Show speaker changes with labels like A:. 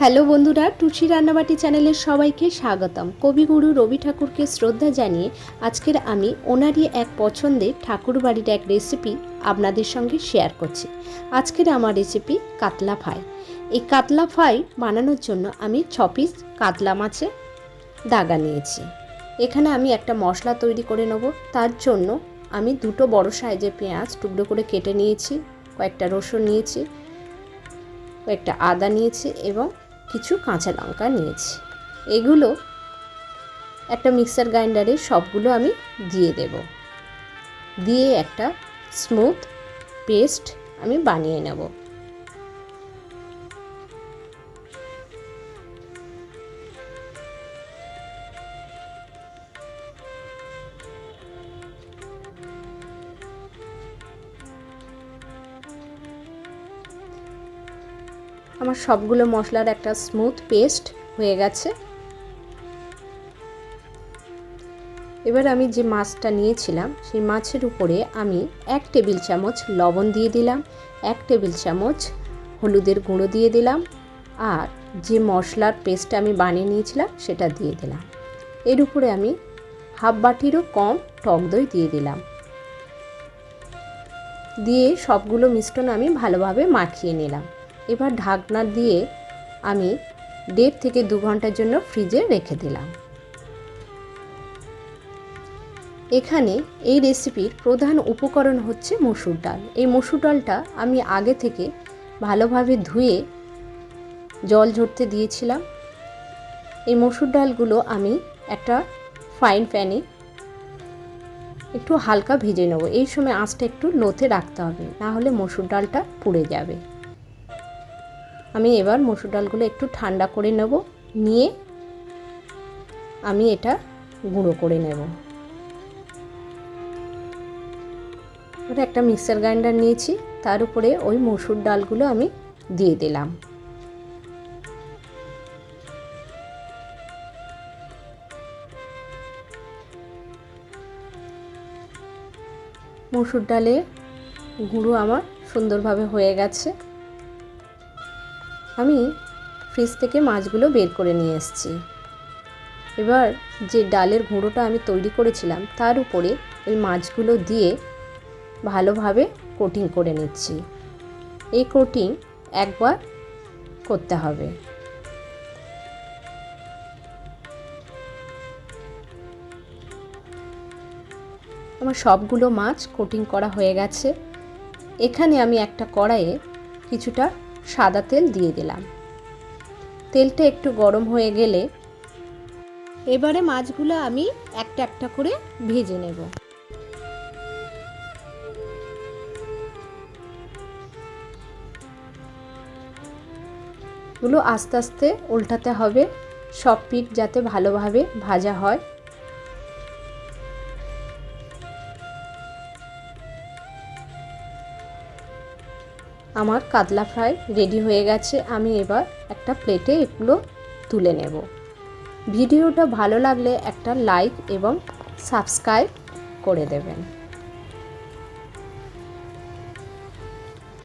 A: Hello বন্ধুরা টুসি রান্নাবাটি চ্যানেলের সবাইকে স্বাগতম। কবিগুরু রবি ঠাকুরকে শ্রদ্ধা জানিয়ে আজকের আমি ওনারই এক পছন্দের ঠাকুর বাড়ির এক রেসিপি আপনাদের সঙ্গে শেয়ার করছি। আজকের আমার রেসিপি কাতলা ফ্রাই। এই কাতলা ফ্রাই বানানোর জন্য আমি ছ পিস কাতলা মাছে দাগা নিয়েছি। এখানে আমি একটা মশলা তৈরি করে নেব। তার জন্য আমি দুটো বড় সাইজের পেঁয়াজ টুকরো করে কেটে নিয়েছি, কয়েকটা রসুন নিয়েছি, কয়েকটা আদা নিয়েছি এবং কিছু কাঁচা লঙ্কা নিয়েছি। এগুলো একটা মিক্সার গ্রাইন্ডারে সবগুলো আমি দিয়ে দেব। দিয়ে একটা স্মুথ পেস্ট আমি বানিয়ে নেব। আমার সবগুলো মশলার একটা স্মুথ পেস্ট হয়ে গেছে। এবার আমি যে মাছটা নিয়েছিলাম, সেই মাছের উপরে আমি এক টেবিল চামচ লবণ দিয়ে দিলাম, এক টেবিল চামচ হলুদের গুঁড়ো দিয়ে দিলাম, আর যে মশলার পেস্টটা আমি বানিয়ে নিয়েছিলাম, সেটা দিয়ে দিলাম। এর উপরে আমি হাফ বাটিরও কম টক দই দিয়ে দিলাম। দিয়ে সবগুলো মিশ্রণ আমি ভালোভাবে মাখিয়ে নিলাম। এবার ঢাকনা দিয়ে আমি দেড় থেকে দু ঘণ্টার জন্য ফ্রিজে রেখে দিলাম। এখানে এই রেসিপির প্রধান উপকরণ হচ্ছে মসুর ডাল। এই মসুর ডালটা আমি আগে থেকে ভালোভাবে ধুয়ে জল ঝরতে দিয়েছিলাম। এই মসুর ডালগুলো আমি একটা ফাইন প্যানে একটু হালকা ভেজে নেব। এই সময় আঁচটা একটু লোতে রাখতে হবে, না হলে মসুর ডালটা পুড়ে যাবে। আমি এবার মসুর ডালগুলো একটু ঠান্ডা করে নেব, নিয়ে আমি এটা গুঁড়ো করে নেব। একটা মিক্সার গ্রাইন্ডার নিয়েছি, তার উপরে ওই মসুর ডালগুলো আমি দিয়ে দিলাম। মসুর ডালে গুঁড়ো আমার সুন্দরভাবে হয়ে গেছে। আমি ফ্রিজ থেকে মাছগুলো বের করে নিয়ে এসেছি। এবার যে ডালের গুঁড়োটা আমি তৈরি করেছিলাম, তার উপরে ওই মাছগুলো দিয়ে ভালোভাবে কোটিং করে নিচ্ছি। এই কোটিং একবার করতে হবে। আমার সবগুলো মাছ কোটিং করা হয়ে গেছে। এখানে আমি একটা কড়াইয়ে কিছুটা সাদা তেল দিয়ে দিলাম। তেলটা একটু গরম হয়ে গেলে এবারে মাছগুলো আমি একটা একটা করে ভেজে নেব। গুলো আস্তে আস্তে উল্টাতে হবে। সব পিঠ যাতে ভালোভাবে ভাজা হয়। আমার কাতলা ফ্রাই রেডি হয়ে গেছে। আমি এবার একটা প্লেটে এগুলো তুলে নেব। ভিডিওটা ভালো লাগলে একটা লাইক এবং সাবস্ক্রাইব করে দেবেন।